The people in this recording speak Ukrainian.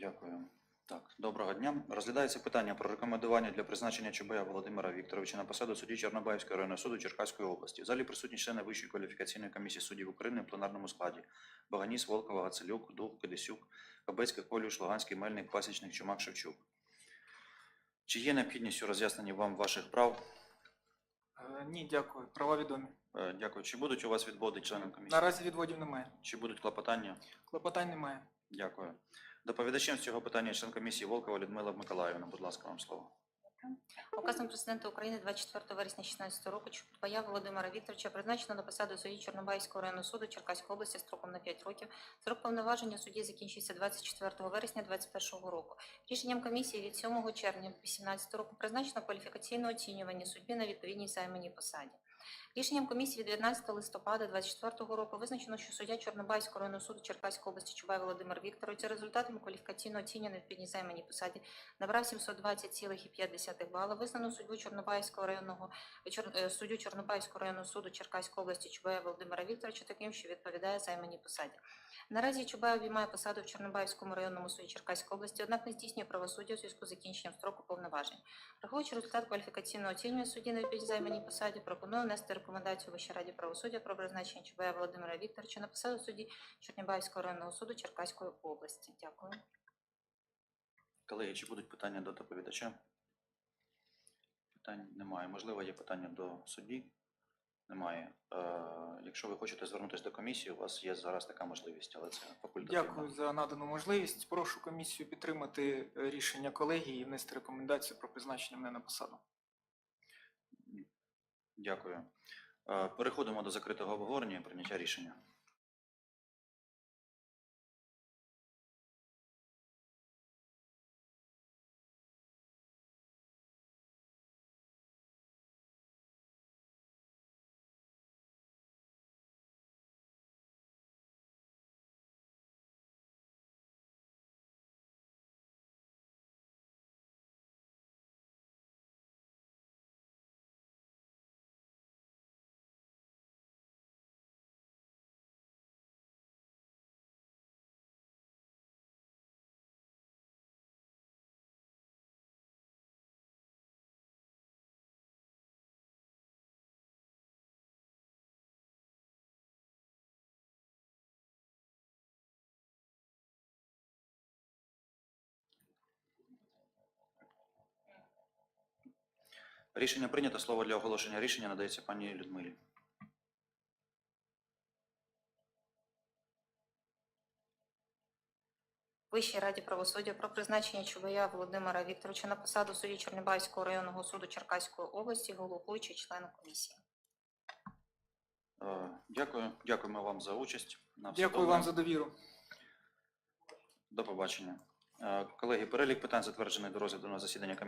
Дякую. Так, доброго дня. Розглядається питання про рекомендування для призначення Чубая Володимира Вікторовича на посаду судді Чорнобаївського районного суду Черкаської області. В залі присутні члени Вищої кваліфікаційної комісії суддів України в пленарному складі. Баганіс, Волкова, Гацелюк, Дух, Кидисюк, Кабецький, Колюш, Луганський, Мельник, Пасічник, Чумак, Шевчук. Чи є необхідність у роз'ясненні вам ваших прав? Е, Ні, дякую. Права відомі. Е, Дякую. Чи будуть у вас відводи членам комісії? Наразі відводів немає. Чи будуть клопотання? Клопотань немає. Дякую. Доповідачем з цього питання член комісії Волкова Людмила Миколаївна. Будь ласка, вам слово. Указом президента України 24 вересня 2016 року Чубая Володимира Вікторовича призначено на посаду судді Чорнобайського районного суду Черкаської області строком на 5 років. Срок повноваження судді закінчився 24 вересня 2021 року. Рішенням комісії від 7 червня 2018 року призначено кваліфікаційне оцінювання судді на відповідній займаній посаді. Рішенням комісії від 19 листопада 2024 року визначено, що суддя Чорнобайського районного суду Черкаської області Чубай Володимир Вікторович за результатами кваліфікаційного оцінювання на відповідній займаній посаді набрав 720,5 бала, визнано суддю Чорнобайського районного е, суддю Чорнобайського районного суду Черкаської області Чубая Володимира Вікторовича таким, що відповідає займаній посаді. Наразі Чубай обіймає посаду в Чорнобайському районному суді Черкаської області, однак не здійснює правосуддя у зв'язку з закінченням строку повноважень. Враховуючи результат кваліфікаційного оцінювання судді на відповідь займаній посаді, пропоную внести рекомендацію Вищій раді правосуддя про призначення Чубая Володимира Вікторовича на посаду судді Чорнобайського районного суду Черкаської області. Дякую. Колеги, чи будуть питання до доповідача? Питань немає. Можливо, є питання до судді? Немає. Е, якщо ви хочете звернутися до комісії, у вас є зараз така можливість, але це факультативно. Дякую за надану можливість. Прошу комісію підтримати е, рішення колегії і внести рекомендацію про призначення мене на посаду. Дякую. Е, переходимо до закритого обговорення і прийняття рішення. Рішення прийнято. Слово для оголошення рішення надається пані Людмилі. Вищій раді правосуддя про призначення Чубая Володимира Вікторовича на посаду судді Чорнобайського районного суду Черкаської області, головуючий член комісії. Е, Дякую. Дякуємо вам за участь. На все Дякую добре. вам за довіру. До побачення. Е, Колеги, перелік питань затверджений до розгляду на засідання комісії.